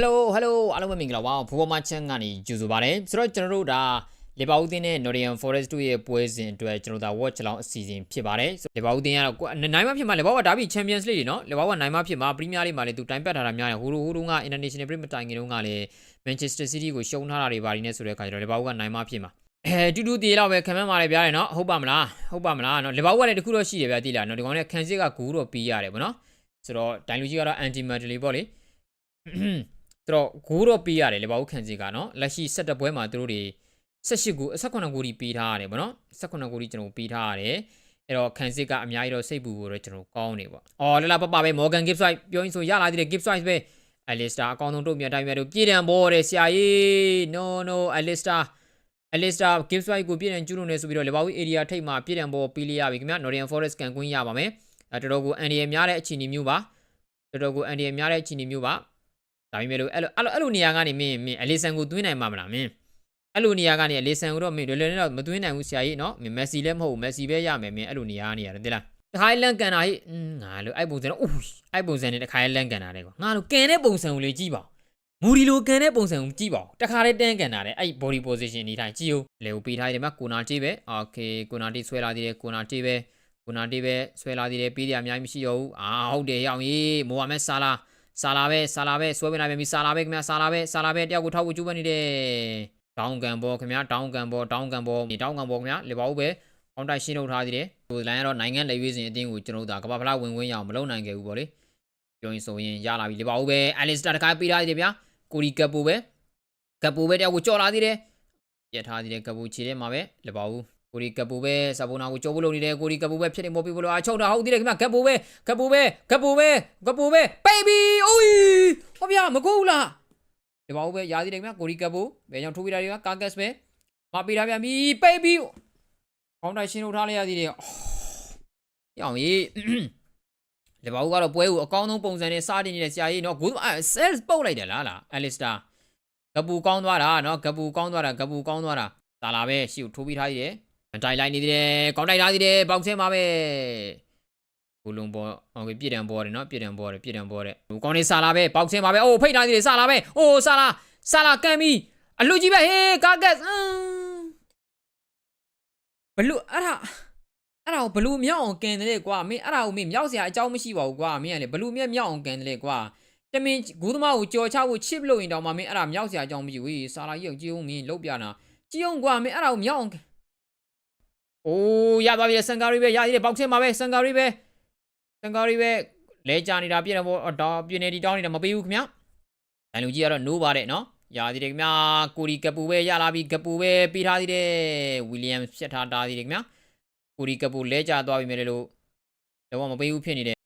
Hello Hello အားလုံးပဲမင်္ဂလာပါဘူဘောမချန်ကနေကြိုဆိုပါရစေဆိုတော့ကျွန်တော်တို့ဒါလေပါဦးတင်းနဲ့ Nottingham Forest တို့ရဲ့ပွဲစဉ်အတွက်ကျွန်တော်တို့ဒါ watch လောင်းအစီအစဉ်ဖြစ်ပါတယ်ဆိုလေပါဦးတင်းကတော့ကိုနိုင်မဖြစ်မှာလေပါဦးကဒါပြီး Champions League တွေနော်လေပါဦးကနိုင်မဖြစ်မှာ Premier League မှာလည်းသူတိုင်ပတ်ထားတာများတယ်ဟိုလိုဟိုလိုက International Break မတိုင်ခင်တုန်းကလည်း Manchester City ကိုရှုံးထားတာတွေပါနေဆိုတဲ့အခါကျတော့လေပါဦးကနိုင်မဖြစ်မှာအဲတူတူတေးတော့ပဲခံမှန်းပါလေဗျာလေနော်ဟုတ်ပါမလားဟုတ်ပါမလားနော်လေပါဦးကလည်းတခုတော့ရှိတယ်ဗျာတိလာနော်ဒီကောင်နဲ့ခန်းစစ်ကဂူတော့ပြီးရတယ်ဗောနော်ဆိုတော့ဒိုင်လူကြီးကတော့ anti medley ပေါ့လေ သူတော့ဂိုးတော့ပေးရတယ်လေဘာလို့ခံစီကနော်လက်ရှိ7တပွဲမှာသူတို့တွေ18ဂိုး18ဂိုးဒီပေးထားရတယ်ဗောနော်18ဂိုးဒီကျွန်တော်ပေးထားရတယ်အဲ့တော့ခံစစ်ကအများကြီးတော့စိတ်ပူဖို့တော့ကျွန်တော်ကောင်းနေပေါ့အော်လလပပပဲ Morgan Gibbs White ပြောရင်ဆိုရလာသေးတယ် Gibbs White ပဲ Alistair အကောင်းဆုံးတုံ့ပြန်တိုင်းမြတ်တို့ပြည်တံဘောတဲ့ဆရာကြီး no no Alistair Alistair Gibbs White ကိုပြည်တံကျူးလို့နေဆိုပြီးတော့လေဘာဝီ area ထိပ်မှာပြည်တံဘောပေးလိုက်ရပြီခင်ဗျ Nottingham Forest ကန်ကွင်းရပါမယ်အဲတော်တော်ကိုအန်ဒီရများတဲ့အခြေအနေမျိုးပါတော်တော်ကိုအန်ဒီရများတဲ့အခြေအနေမျိုးပါ ဒါပေမဲ့လို့အဲ့လိုအဲ့လိုအဲ့လိုနေရာကနေမင်းမင်းအလီဆန်ကိုသွင်းနိုင်မှာမလားမင်းအဲ့လိုနေရာကနေအလီဆန်ကိုတော့မင်းလွယ်လွယ်နဲ့တော့မသွင်းနိုင်ဘူးဆရာကြီးနော်မင်းမက်ဆီလည်းမဟုတ်ဘူးမက်ဆီပဲရမယ်မင်းအဲ့လိုနေရာကနေရတယ်တိလားတခါလန်ကန်တာဟိငါလို့အဲ့ပုံစံတော့အိုးအဲ့ပုံစံနဲ့တခါလန်ကန်တာလေကွာငါလို့ကန်တဲ့ပုံစံကိုလေကြည့်ပါမူဒီလိုကန်တဲ့ပုံစံကိုကြည့်ပါတခါလေးတန်းကန်တာလေအဲ့ body position ဒီတိုင်းကြည့်ဦးလေကိုပေးထားတယ်မှာကိုနာတီးပဲ okay ကိုနာတီးဆွဲလာသေးတယ်ကိုနာတီးပဲကိုနာတီးပဲဆွဲလာသေးတယ်ပေးတယ်အများကြီးမရှိတော့ဘူးအာဟုတ်တယ်ရောင်ကြီးမိုဟာမက်ဆာလာ ဆာလာပဲဆာလာပဲဆွဲပေးလိုက်ပြီဆာလာပဲခင်ဗျာဆာလာပဲဆာလာပဲတယောက်ကိုထောက်ဖို့ကြိုးပမ်းနေတယ်တောင်းကန်ဘောခင်ဗျာတောင်းကန်ဘောတောင်းကန်ဘောတောင်းကန်ဘောခင်ဗျာလေပါဦးပဲအောင်းတိုက်ရှင်းထုတ်ထားသေးတယ်ဒီလိုင်းကတော့နိုင်ငံလက်ရွေးစင်အတင်းကိုကျွန်တော်တို့ဒါကမ္ဘာဖလားဝင်ခွင့်ရအောင်မလုပ်နိုင်ခဲ့ဘူးပေါ့လေပြောရင်ဆိုရင်ရလာပြီလေပါဦးပဲအလစ်စတာတခါပေးထားသေးတယ်ဗျာကိုရီကပ်ပိုပဲကပ်ပိုပဲတယောက်ကိုကြော်လာသေးတယ်ပြတ်ထားသေးတယ်ကပ်ပိုခြေထဲမှာပဲလေပါဦး ကိုရီကပ်ပိုပဲစပိုနာကိုကြော်ဖို့လုပ်နေတယ်ကိုရီကပ်ပိုပဲဖြစ်နေမောပြီးဖို့လို့အချုပ်တာဟုတ်သေးတယ်ခင်ဗျာကပ်ပိုပဲကပ်ပိုပဲကပ်ပိုပဲကပ်ပိုပဲ baby အိုးဟောဗျာမကူလားလေပါဦးပဲရာသေးတယ်ခင်ဗျာကိုရီကပ်ပိုဘယ်ကြောင့်ထိုးပြတာတွေကကာကတ်ပဲမပေးထားပြန်ပြီ baby ကောင်းတိုင်းရှင်းထုတ်ထားလိုက်ရသေးတယ်။ရောင်ကြီးလေဘာဦးကတော့ပွဲကိုအကောင်းဆုံးပုံစံနဲ့စတင်နေတဲ့ဆရာကြီးနော်ဂိုးဆဲပုတ်လိုက်တယ်လားလားအလစ်စတာဂပူကောင်းသွားတာနော်ဂပူကောင်းသွားတာဂပူကောင်းသွားတာဒါလာပဲရှီကိုထိုးပြီးထားသေးတယ် တိုင်လိုက်နေသေးတယ်ကောင်းတိုက်ထားသေးတယ်ပေါက်ဆဲမှာပဲဘူလုံးပေါ်ဟုတ်ပြီပြည့်တံပေါ်တယ်နော်ပြည့်တံပေါ်တယ်ပြည့်တံပေါ်တယ်ဟိုကောင်းနေဆာလာပဲပေါက်ဆဲမှာပဲအိုးဖိတ်ထားသေးတယ်ဆာလာပဲအိုးဆာလာဆာလာကန်ပြီအလူကြီးပဲဟေးကာကတ်ဘလူအဲ့ဒါအဲ့ဒါကိုဘလူမြောက်အောင်ကန်တယ်ကွာမင်းအဲ့ဒါကိုမင်းမြောက်စရာအကြောင်းမရှိပါဘူးကွာမင်းကလေဘလူမြက်မြောက်အောင်ကန်တယ်ကွာတမင်ဂူးသမားကိုကြော်ချဖို့ချစ်လို့ရင်တောင်မှမင်းအဲ့ဒါမြောက်စရာအကြောင်းမရှိဘူးဆာလာကြီးကိုကြည့်အောင်မင်းလုတ်ပြနာကြည့်အောင်ကွာမင်းအဲ့ဒါကိုမြောက်အောင် အိုးရသွားပြီဆန်ကာရီပဲရသေးတယ်ပေါက်ဆင်းမှာပဲဆန်ကာရီပဲဆန်ကာရီပဲလဲကြနေတာပြည့်တယ်ဗောတော့ပြင်းနေတီတောင်းနေတာမပေးဘူးခင်ဗျဒိုင်လူကြီးကတော့နိုးပါတယ်နော်ရသေးတယ်ခင်ဗျာကိုရီကပူပဲရလာပြီကပူပဲပြီးထားသေးတယ်ဝီလီယမ်ဖြတ်ထားတာသေးတယ်ခင်ဗျာကိုရီကပူလဲကြသွားပြီမယ်လို့တော့မပေးဘူးဖြစ်နေတယ်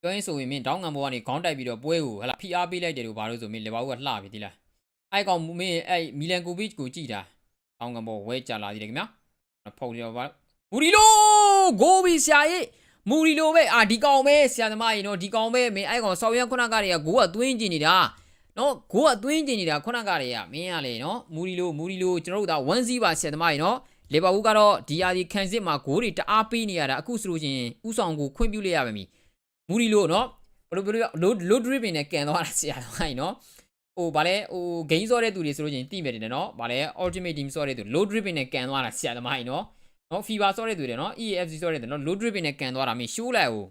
ပြောရင်ဆိုရင်မင်းတောင်းငံဘောကနေခေါင်းတိုက်ပြီးတော့ပွဲကိုဟလာဖိအားပေးလိုက်တယ်လို့ဘာလို့ဆိုမင်းလေဘာဦးကလှပြီဒီလားအဲ့ကောင်မင်းအဲ့မီလန်ကိုဗစ်ကိုကြည်တာတောင်းငံဘောဝဲကြလာသေးတယ်ခင်ဗျာ ဖုန်ရောပါမူရီလိုဂိုးဘီဆရာကြီးမူရီလိုပဲအာဒီကောင်ပဲဆရာသမားကြီးနော်ဒီကောင်ပဲမင်းအဲ့ကောင်ဆောင်းရခုနကတည်းကဂိုးကသွင်းကျင်နေတာနော်ဂိုးကသွင်းကျင်နေတာခုနကတည်းကမင်းရလေနော်မူရီလိုမူရီလိုကျွန်တော်တို့က1 0ပါဆရာသမားကြီးနော်လီဗာပူးကတော့ဒီယာဒီခံစစ်မှာဂိုးတွေတအားပေးနေရတာအခုဆိုလို့ချင်းဥဆောင်ကိုခွင့်ပြုလိုက်ရပါပြီမူရီလိုနော်ဘယ်လိုဘယ်လိုလိုလိုဒရစ်ပင်နဲ့ကန်သွားတာဆရာသမားကြီးနော် ဟိုဗာလဲဟိုဂိမ်းစောတဲ့သူတွေဆိုလို့ချင်းတိမယ်တယ်နော်ဗာလဲ ultimate team စောတဲ့သူ low dripping နဲ့ကန်သွားတာဆရာသမားကြီးနော်နော် fever စောတဲ့သူတွေနော် EFC စောတဲ့သူနော် low dripping နဲ့ကန်သွားတာမင်းရှိုးလိုက်ဟို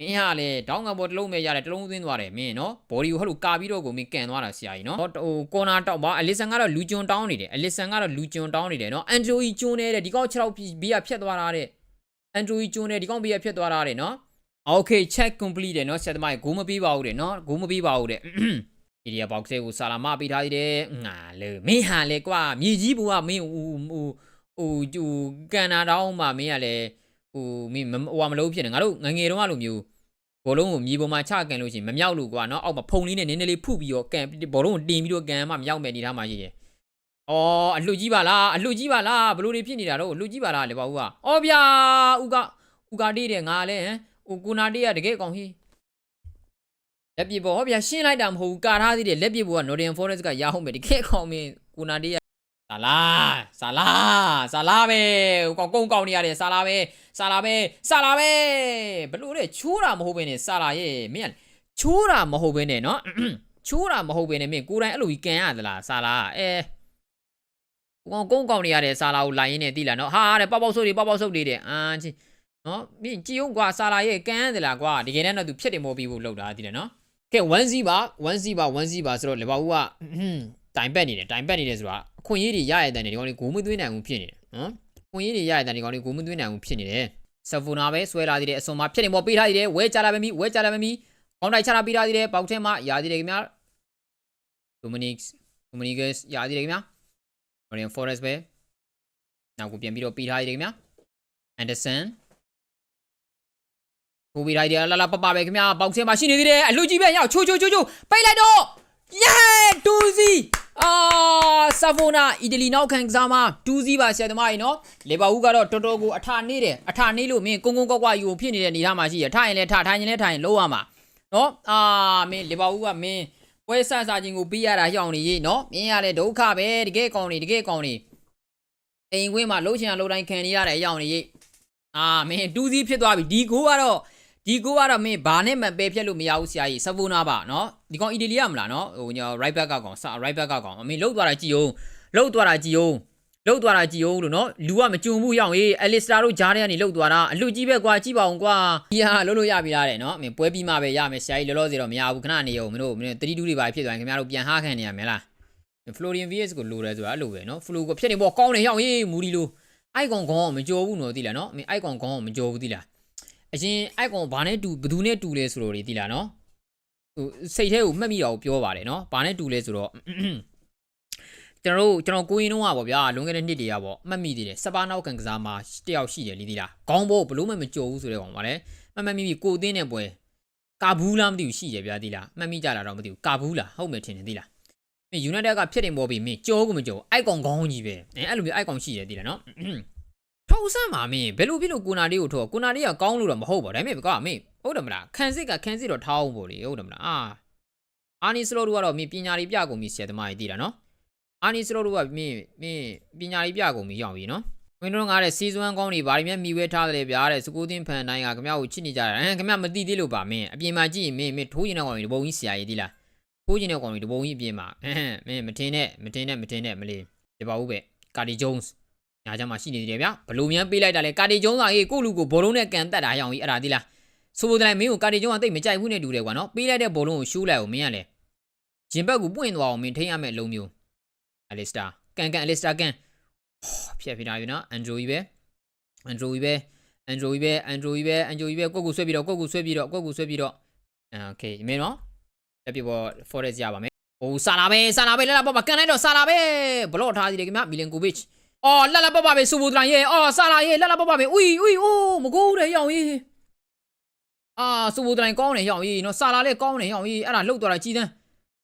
မင်းဟာလေတောင်းကဘောတစ်လုံးပဲရတယ်တစ်လုံးသွင်းသွားတယ်မင်းနော် body ကိုဟိုလိုကာပြီးတော့ကိုမင်းကန်သွားတာဆရာကြီးနော်ဟို corner တောက်ပါအလစ်ဆန်ကတော့လူကျွန်းတောင်းနေတယ်အလစ်ဆန်ကတော့လူကျွန်းတောင်းနေတယ်နော်အန်ဒရိုကြီးကျွန်းနေတဲ့ဒီကောက်6လောက်ဘီးရဖြတ်သွားတာတဲ့အန်ဒရိုကြီးကျွန်းနေဒီကောက်ဘီးရဖြတ်သွားတာတဲ့နော် okay check complete တယ်နော်ဆရာသမားကြီးဂိုးမပေးပါဘူးတဲ့နော်ဂိုးမပေးပါဘူးတဲ့ ဒီဒီဘောက်ဆဲကိုဆာလာမပေးထားသေးတယ်ငါလေမင်းဟာလေကွာမြေကြီးဘူကမင်းဟိုဟိုဟိုဟိုကန်နာတောင်းမှမင်းကလည်းဟိုမင်းဟိုမလို့ဖြစ်နေငါတို့ငငယ်တုန်းကလိုမျိုးဘောလုံးကိုမြေပေါ်မှာချကန်လို့ရှိရင်မမြောက်လို့ကွာနော်အောက်မှာဖုံလေးနဲ့နည်းနည်းလေးဖုတ်ပြီးတော့ကန်ဘောလုံးကိုတင်ပြီးတော့ကန်မှမမြောက်မယ်အနေထားမှရှိတယ်အော်အလှကြီးပါလားအလှကြီးပါလားဘလို့တွေဖြစ်နေတာတော့အလှကြီးပါလားလေပါဦးကအော်ဗျာဦးကဦးကတေးတယ်ငါလည်းဟိုကိုနာတေးရတကယ်ကောင်ဟီး လက်ပြပေါ်ဗျာရှင်းလိုက်တာမဟုတ်ဘူးကာထားသေးတယ်လက်ပြပေါ်က Northern Forest ကရအောင်မယ်တကယ်ကောင်မင်းကိုနာတေးရဆာလာဆာလာဆာလာပဲဟိုကောင်ကုန်းကောင်းနေရတယ်ဆာလာပဲဆာလာပဲဆာလာပဲဘလို့လဲချိုးတာမဟုတ်ဘဲနဲ့ဆာလာရဲ့မင်းချိုးတာမဟုတ်ဘဲနဲ့နော်ချိုးတာမဟုတ်ဘဲနဲ့မင်းကိုယ်တိုင်အဲ့လိုကြီးကန်ရသလားဆာလာအဲကောင်ကုန်းကောင်နေရတဲ့ဆာလာကိုလိုက်ရင်းနဲ့တိလာနော်ဟာတဲ့ပေါက်ပေါက်ဆုပ်တွေပေါက်ပေါက်ဆုပ်တွေတဲ့အာချင်းနော်မင်းကြည်အောင်ကွာဆာလာရဲ့ကန်ရသလားကွာဒီကနေ့တော့သူဖြစ်တယ်မို့ပြီးဖို့လောက်တာတိတယ်နော် ကဲ1 0ပါ1 0ပါ1 0ပါဆိုတော့လေဘာဦးကတိုင်ပက်နေတယ်တိုင်ပက်နေတယ်ဆိုတာအခွင့်အရေးတွေရရတဲ့တန်ဒီကောင်လေးဂိုးမသွင်းနိုင်ဘူးဖြစ်နေတယ်နော်အခွင့်အရေးတွေရရတဲ့တန်ဒီကောင်လေးဂိုးမသွင်းနိုင်ဘူးဖြစ်နေတယ်ဆယ်ဖူနာပဲဆွဲလာသေးတယ်အစွန်မှာဖြစ်နေမောပေးထားသေးတယ်ဝဲချလာပဲမိဝဲချလာပဲမိကောင်းတိုက်ချလာပေးထားသေးတယ်ပေါက်ထဲမှာရာသေးတယ်ခင်ဗျာ Dominic Dominicus ရာသေးတယ်ခင်ဗျာ Marian Forest ပဲနောက်ကိုပြန်ပြီးတော့ပေးထားသေးတယ်ခင်ဗျာ Anderson ကိုပြီးလိုက်တယ်လာလာပပပဲခင်ဗျာပေါက်ထဲမှာရှိနေသေးတယ်အလူကြီးပဲရောက်ချိုးချိုးချိုးချိုးပိတ်လိုက်တော့ yeah တူစီအာဆာဖိုနာအီတလီနောက်ခံကစားမတူစီပါဆရာသမားကြီးနော်လေဘာဦးကတော့တော်တော်ကိုအထာနေတယ်အထာနေလို့မင်းကုန်းကုန်းကွက်ကွက်ယူဖြစ်နေတဲ့နေသားမှာရှိရထားရင်လည်းထားထိုင်ရင်လည်းထိုင်ရင်လုံးဝမှာနော်အာမင်းလေဘာဦးကမင်းပွဲဆဆချင်းကိုပြီးရတာဟျောင်းနေရေးနော်မင်းရတဲ့ဒုက္ခပဲတကယ်ကောင်းနေတကယ်ကောင်းနေအိမ်ခွင်းမှာလှုပ်ချင်တာလှုပ်တိုင်းခံနေရတဲ့အဟျောင်းနေရေးအာမင်းတူစီဖြစ်သွားပြီဒီကိုကတော့ ဒီကိုကတော့မင်းဘာနဲ့မှပယ်ဖြတ်လို့မရဘူးဆရာကြီးဆဗိုနာပါနော်ဒီကောင်အီတလီကမလားနော်ဟိုညာ right back ကကောင်ဆာ right back ကကောင်အမင်းလှုပ်သွားတာကြည်အောင်လှုပ်သွားတာကြည်အောင်လှုပ်သွားတာကြည်အောင်လို့နော်လူကမကြုံဘူးရအောင်ရေးအလစ်စတာတို့ဂျားထဲကနေလှုပ်သွားတာအလူကြီးပဲကွာကြည့်ပါအောင်ကွာဒီဟာလှုပ်လို့ရပြီလားတဲ့နော်အမင်းပွဲပြီးမှပဲရမယ်ဆရာကြီးလောလောဆယ်တော့မရဘူးခဏနေအောင်မင်းတို့မင်းတို့32တွေပါဖြစ်သွားရင်ခင်ဗျားတို့ပြန်ဟားခံနေရမယ်လား Florian VS ကိုလိုတယ်ဆိုတာအဲ့လိုပဲနော် Flo ကိုဖြစ်နေပေါ့ကောင်းတယ်ရအောင်ရေးမူဒီလိုအိုက်ကောင်ကောင်မကြောဘူးနော်သိလားနော်အမင်းအိုက်ကောင်ကောင်မကြောဘူးသိလား အရင်အိုက်ကောင်ဘာနဲ့တူဘယ်သူနဲ့တူလဲဆိုတော့ဒီသိလားနော်ဟိုစိတ်ထဲကိုမှတ်မိတာကိုပြောပါတယ်နော်ဘာနဲ့တူလဲဆိုတော့ကျွန်တော်တို့ကျွန်တော်ကိုရင်တော့ပါဗျာလွန်ခဲ့တဲ့နှစ်တည်းကပေါ့မှတ်မိသေးတယ်စပါနောက်ကန်ကစားမှာတယောက်ရှိတယ်လीသီလားခေါင်းဘောဘလို့မှမကြိုဘူးဆိုတဲ့ကောင်ပါလေမှတ်မှတ်မိမိကိုသိတဲ့ပွဲကာဘူးလားမသိဘူးရှိတယ်ဗျာသီလားမှတ်မိကြတာတော့မသိဘူးကာဘူးလားဟုတ်မယ်ထင်တယ်သီလားမင်းယူနိုက်တက်ကဖြစ်တယ်ပေါ်ပြီမင်းကြောကိုမကြောအိုက်ကောင်ခေါင်းကြီးပဲအဲအဲ့လိုမျိုးအိုက်ကောင်ရှိတယ်သီလားနော် ထောက်ဆန်းပါမင်းဘယ်လိုဖြစ်လို့ကိုနာလေးကိုထောက်ကိုနာလေးကကောင်းလို့တော့မဟုတ်ပါဘူးဒါပေမဲ့ကွာမင်းဟုတ်တယ်မလားခန်းစစ်ကခန်းစစ်တော့ထားအောင်ပေါ့လေဟုတ်တယ်မလားအာအာနီစလိုတို့ကတော့မင်းပညာလေးပြကုန်ပြီဆရာသမားကြီးသိတာနော်အာနီစလိုတို့ကမင်းမင်းပညာလေးပြကုန်ပြီရောက်ပြီနော်ဝင်းတို့ကတဲ့စီဇွမ်းကောင်းတွေဘာတွေမြမိဝဲထားတယ်ဗျာတဲ့စကူးတင်းဖန်တိုင်းကခမကိုချစ်နေကြတာဟမ်ခမမသိသေးလို့ပါမင်းအပြင်မှာကြည့်ရင်မင်းမင်းထိုးရင်တဲ့ကောင်တွေတပုံကြီးဆရာကြီးသိလားထိုးရင်တဲ့ကောင်တွေတပုံကြီးအပြင်မှာဟမ်မင်းမထင်းနဲ့မထင်းနဲ့မထင်းနဲ့မလေးဒီပါဦးပဲကာဒီဂျုံးစ် ညာချမ်းမှာရှိနေသေးတယ်ဗျာဘလို့မြန်ပေးလိုက်တာလဲကာတီကျုံးသာဟေးကိုလူကိုဘောလုံးနဲ့ကန်တက်တာရအောင်ကြီးအဲ့ဒါဒီလားဆိုလိုတယ်မင်းကိုကာတီကျုံးကတိတ်မကြိုက်ဘူးနဲ့တူတယ်ကွာနော်ပေးလိုက်တဲ့ဘောလုံးကိုရှိုးလိုက်အောင်မင်းကလေဂျင်ဘက်ကိုပွင့်သွားအောင်မင်းထိန်းရမယ့်လုံးမျိုးအလစ်စတာကန်ကန်အလစ်စတာကန်ဖြတ်ပြတာပြီနော်အန်ဒရိုကြီးပဲအန်ဒရိုကြီးပဲအန်ဒရိုကြီးပဲအန်ဒရိုကြီးပဲအန်ဒရိုကြီးပဲကိုကိုဆွဲပြီးတော့ကိုကိုဆွဲပြီးတော့ကိုကိုဆွဲပြီးတော့โอเคမင်းနော်တက်ပြပေါ် forest ရပါမယ်ဟိုဆာလာပဲဆာလာပဲလာလာပေါ့ပါကန်လိုက်တော့ဆာလာပဲဘလော့ထားစီတယ်ခင်ဗျမီလန်ကိုဗစ် အော်လှလှပပပဲစူဘူဒရန်ရဲ့အော်ဆာလာရဲ့လှလှပပပဲဦဦအိုးမကိုးတယ်ရောင်ကြီးအာစူဘူဒရန်ကောင်းတယ်ရောင်ကြီးနော်ဆာလာလည်းကောင်းတယ်ရောင်ကြီးအဲ့ဒါလှုပ်သွားတာကြီးတန်း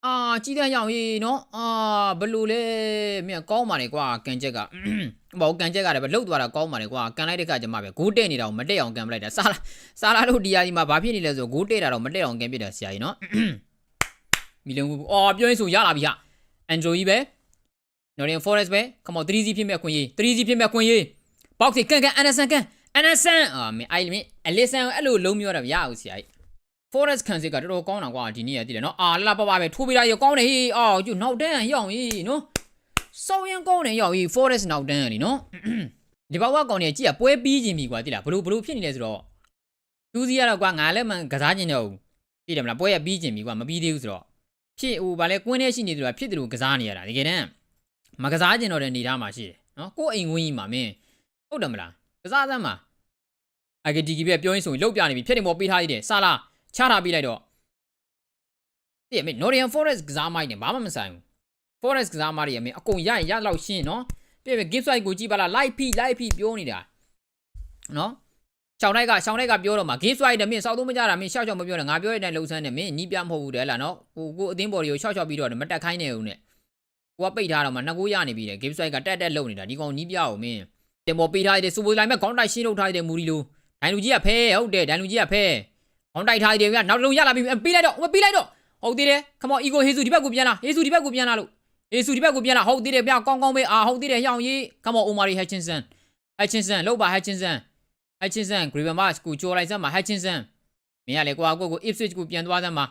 အာကြီးတန်းရောင်ကြီးနော်အာဘလို့လဲမြန်ကောင်းပါလေကွာကန်ချက်ကဘောကန်ချက်ကလည်းပဲလှုပ်သွားတာကောင်းပါလေကွာကန်လိုက်တဲ့ခါကျမှပဲဂိုးတဲ့နေတာကိုမတက်အောင်ကန်ပလိုက်တာဆာလာဆာလာတို့ဒီယာကြီးမှာဘာဖြစ်နေလဲဆိုဂိုးတဲ့တာတော့မတက်အောင်ကန်ပြစ်တာဆရာကြီးနော်မီလန်ဘူးအော်ပြောရင်ဆိုရလာပြီဟာအန်ဂျိုကြီးပဲ Northern Forest ပဲ come on 3စီဖြစ်မဲ့ခွင့်ရေး3စီဖြစ်မဲ့ခွင့်ရေး box ကန်ကန် Anderson ကန် Anderson အာမင်းအဲ့မင်း Alisson အဲ့လိုလုံးမျိုးတော့မရဘူးဆရာကြီး Forest ခံစစ်ကတော်တော်ကောင်းတာကွာဒီနေ့ရတည်တယ်နော်အာလာလာပပပဲထိုးပေးလိုက်ရကောင်းတယ်ဟေးအော်ကျနောက်တန်းရောက်ရေးနော်စောင်းရင်ကောင်းတယ်ရောက်ရေး Forest နောက်တန်းရလीနော်ဒီဘဝကောင်တွေကြည့်ရပွဲပြီးခြင်းပြီကွာတိလားဘလို့ဘလို့ဖြစ်နေလဲဆိုတော့သူစီကတော့ကွာငါလည်းမကစားခြင်းတော့ဘူးသိတယ်မလားပွဲရပြီးခြင်းပြီကွာမပြီးသေးဘူးဆိုတော့ဖြစ်ဟိုဗာလဲကွင်းထဲရှိနေတယ်ကွာဖြစ်တယ်လို့ကစားနေရတာတကယ်တမ်း မကစားကျင်တော့တဲ့နေသားမှာရှိတယ်နော်ကိုယ့်အိမ်ဝင်းကြီးမှာမင်းဟုတ်တယ်မလားကစားစမ်းမှာအဂတီကီပဲပြောရင်းဆိုရင်လောက်ပြနေပြီဖြစ်နေပေါ်ပေးထားရည်တယ်စာလာချထားပေးလိုက်တော့တည့်မင်း Northern Forest ကစားမိုက်နေဘာမှမဆိုင်ဘူး Forest ကစားမိုက်ရမင်းအကုန်ရရင်ရလောက်ရှင်းနော်ပြည့်ပြ game site ကိုကြည့်ပါလား live ဖိ live ဖိပြောနေတာနော်ရှောင်းလိုက်ကရှောင်းလိုက်ကပြောတော့မှာ game site နဲ့မင်းစောက်သုံးမကြတာမင်းရှောက်ရှောက်မပြောနဲ့ငါပြောရတဲ့လှုပ်ဆန်းနဲ့မင်းညီးပြမဟုတ်ဘူးတဲ့ဟလားနော်ဟိုကိုအသင်းပေါ်တွေကိုရှောက်ရှောက်ပြီးတော့မတက်ခိုင်းနေဦးနဲ့ ကိုကပိတ်ထားတော့မှနှစ်ကိုရနေပြီတဲ့ game site ကတက်တက်လုံနေတာဒီကောင်နီးပြအောင်မင်းတင်ပေါ်ပေးထားတဲ့စူပူလိုင်းမဲ့ခေါင်းတိုက်ရှင်းထုတ်ထားတဲ့မူရီလိုဒိုင်လူကြီးကဖဲဟုတ်တယ်ဒိုင်လူကြီးကဖဲခေါင်းတိုက်ထားတယ်ကနောက်လုံးရလာပြီပေးလိုက်တော့မပေးလိုက်တော့ဟုတ်သေးတယ် come on ego ဟေးစုဒီဘက်ကိုပြန်လာဟေးစုဒီဘက်ကိုပြန်လာလို့ဟေးစုဒီဘက်ကိုပြန်လာဟုတ်သေးတယ်ပြကောင်းကောင်းပဲအာဟုတ်သေးတယ်ဟျောင်းကြီး come on omari hutchinson hutchinson လောက်ပါ hutchinson hutchinson graven match ကိုကြော်လိုက်စမ်းမှာ hutchinson မင်းကလေကိုကကိုကို ipswich ကိုပြန်သွားစမ်းမှာ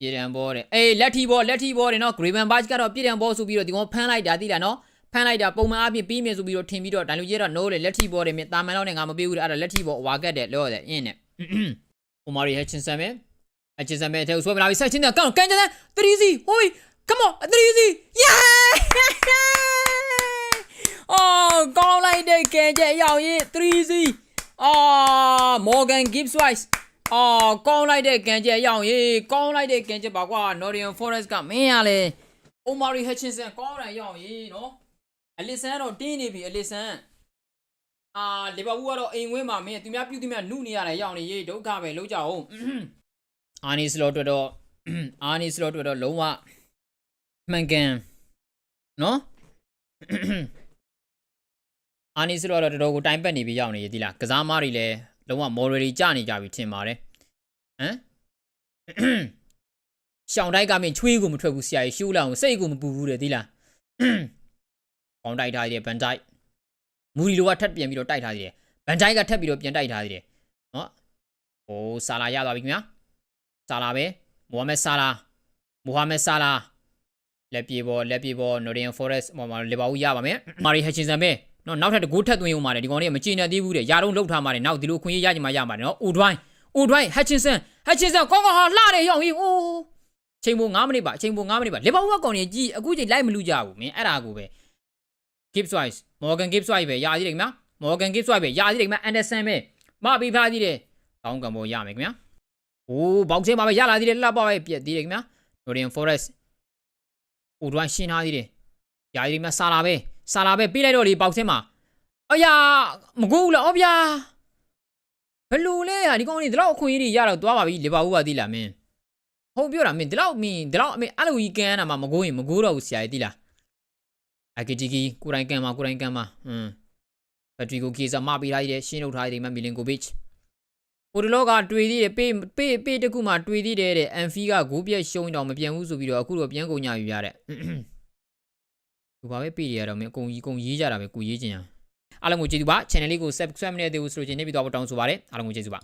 ပြည်တံဘောတဲ့အေးလက်ထီဘောလက်ထီဘောတဲ့နော် Graven Badge ကတော့ပြည်တံဘောဆိုပြီးတော့ဒီကောင်ဖမ်းလိုက်တာသိလားနော်ဖမ်းလိုက်တာပုံမှန်အပြင်ပြီးမြင်ဆိုပြီးတော့ထင်ပြီးတော့ဒိုင်လူကြီးတော့ no လေလက်ထီဘောတဲ့မြင်တာမန်တော့နဲ့ငါမပြေဘူးတဲ့အဲ့ဒါလက်ထီဘောဝါကက်တဲ့လောတဲ့အင်းနဲ့ Omari Hutchinson ပဲ Hutchinson ပဲထဲကိုဆွဲမလာပြီဆက်ချင်းတဲ့ကောင်းကန်ကျန်တဲ့ 3C ဟိုး come on 3C yeah အော်ကောင်းလိုက်တဲ့ကဲကျက်ရောက်ရေး 3C အာ Morgan Gibbs Wise အော်ကောင်းလိုက်တဲ့ကန်ကျက်ရောက်ရေးကောင်းလိုက်တဲ့ကန်ကျက်ပါကွာ Nottingham Forest ကမင်းရလေ Omari Hutchinson ကောင်းတယ်ရောက်ရေးနော်အလစ်ဆန်ကတော့တင်းနေပြီအလစ်ဆန်အာလီဗာပူးကတော့အိမ်ဝင်းမှာမင်းသူများပြုသူများနုနေရတယ်ရောက်နေရေးဒုက္ခပဲလုံးကြအောင်အာနီစလော့တွေ့တော့အာနီစလော့တွေ့တော့လုံးဝမှန်ကန်နော်အာနီစလော့တော့တော်တော်ကိုတိုင်ပတ်နေပြီရောက်နေရေးဒီလားကစားမားတွေလည်း လုံးဝမော်ရယ်တွေကြနေကြပြီထင်ပါတယ်ဟမ်ရှောင်းတိုက်ကမင်းချွေးကိုမထွက်ဘူးဆရာကြီးရှူးလာအောင်စိတ်ကိုမပူဘူးတဲ့ဒီလားကောင်းတိုက်ထားသေးတယ်ဗန်တိုက်မူရီလိုကထပ်ပြန်ပြီးတော့တိုက်ထားသေးတယ်ဗန်တိုက်ကထပ်ပြီးတော့ပြန်တိုက်ထားသေးတယ်နော်ဟိုဆာလာရသွားပြီခင်ဗျာဆာလာပဲမိုဟာမက်ဆာလာမိုဟာမက်ဆာလာလက်ပြေပေါ်လက်ပြေပေါ် Nottingham Forest ဟိုမှာလီဗာပူးရပါမယ်မာရီဟက်ချင်ဆန်ပဲ နော်နောက်ထပ်တကူထပ်သွင်းအောင်ပါတယ်ဒီကောင်လေးကမချင်တဲ့သေးဘူးတဲ့ယာတော့လှုပ်ထားပါတယ်နောက်ဒီလိုခွင့်ရရကြမှာရပါတယ်နော်အိုဒွိုင်းအိုဒွိုင်းဟက်ချင်ဆန်ဟက်ချင်ဆန်ကောင်းကောင်းဟာလှတယ်ရောက်ရင်အိုးချိန်ပို9မိနစ်ပါချိန်ပို9မိနစ်ပါလီဗာပူးကကောင်ကြီးကြီးအခုချိန်လိုက်မလူကြဘူးမင်းအဲ့ဒါကိုပဲ Gibbs Wise Morgan Gibbs Wise ပဲယာသေးတယ်ခင်ဗျာ Morgan Gibbs Wise ပဲယာသေးတယ်ခင်ဗျာ Anderson ပဲမပြီးဖားသေးတယ်ကောင်းကံပေါ်ရမယ်ခင်ဗျာโอ้ဘောက်ချင်းမှာပဲရလာသေးတယ်လှပပဲပြက်သေးတယ်ခင်ဗျာ Nottingham Forest အိုဒွိုင်းရှင်းထားသေးတယ်ယာသေးတယ်ခင်ဗျာဆာလာပဲ ဆာလာပဲပြေးလိုက်တော့လေဘောက်ချင်းမှာအယာမကူဘူးလားအော်ဗျာဘယ်လိုလဲဟာဒီကောင်ကြီးဒီလောက်အခွင့်အရေးတွေရတော့သွားပါပြီလီဗာပူးကသိလားမင်းဟုတ်ပြောတာမင်းဒီလောက်မင်းဒီလောက်အမေအဲ့လိုကြီးကန်ရတာမှမကိုးရင်မကိုးတော့ဘူးဆရာကြီးသိလားအကီဂျီကီကိုရိုင်းကန်မှာကိုရိုင်းကန်မှာဟွန်းဘက်ထရီကိုကေစာမပေးထားရည်ရှင်းထုတ်ထားရည်မမီလင်ကိုဗစ်ဟိုတလောကတွေ့သေးတယ်ပေးပေးပေးတခုမှတွေ့သေးတယ်တဲ့အန်ဖီကဂိုးပြက်ရှုံးတော့မပြန်ဘူးဆိုပြီးတော့အခုတော့ပြန်ကုန်ညာယူရတဲ့ သူဘာပဲပေးရတော့မင်းအကုန်ကြီးကုန်ရေးကြတာပဲကိုရေးချင်ရအားလုံးကိုကျေးဇူးပါ channel လေးကို subscribe မလုပ်သေးဘူးဆိုလို့ချင်းနေပြီးတော့တောင်းဆိုပါရစေအားလုံးကိုကျေးဇူးပါ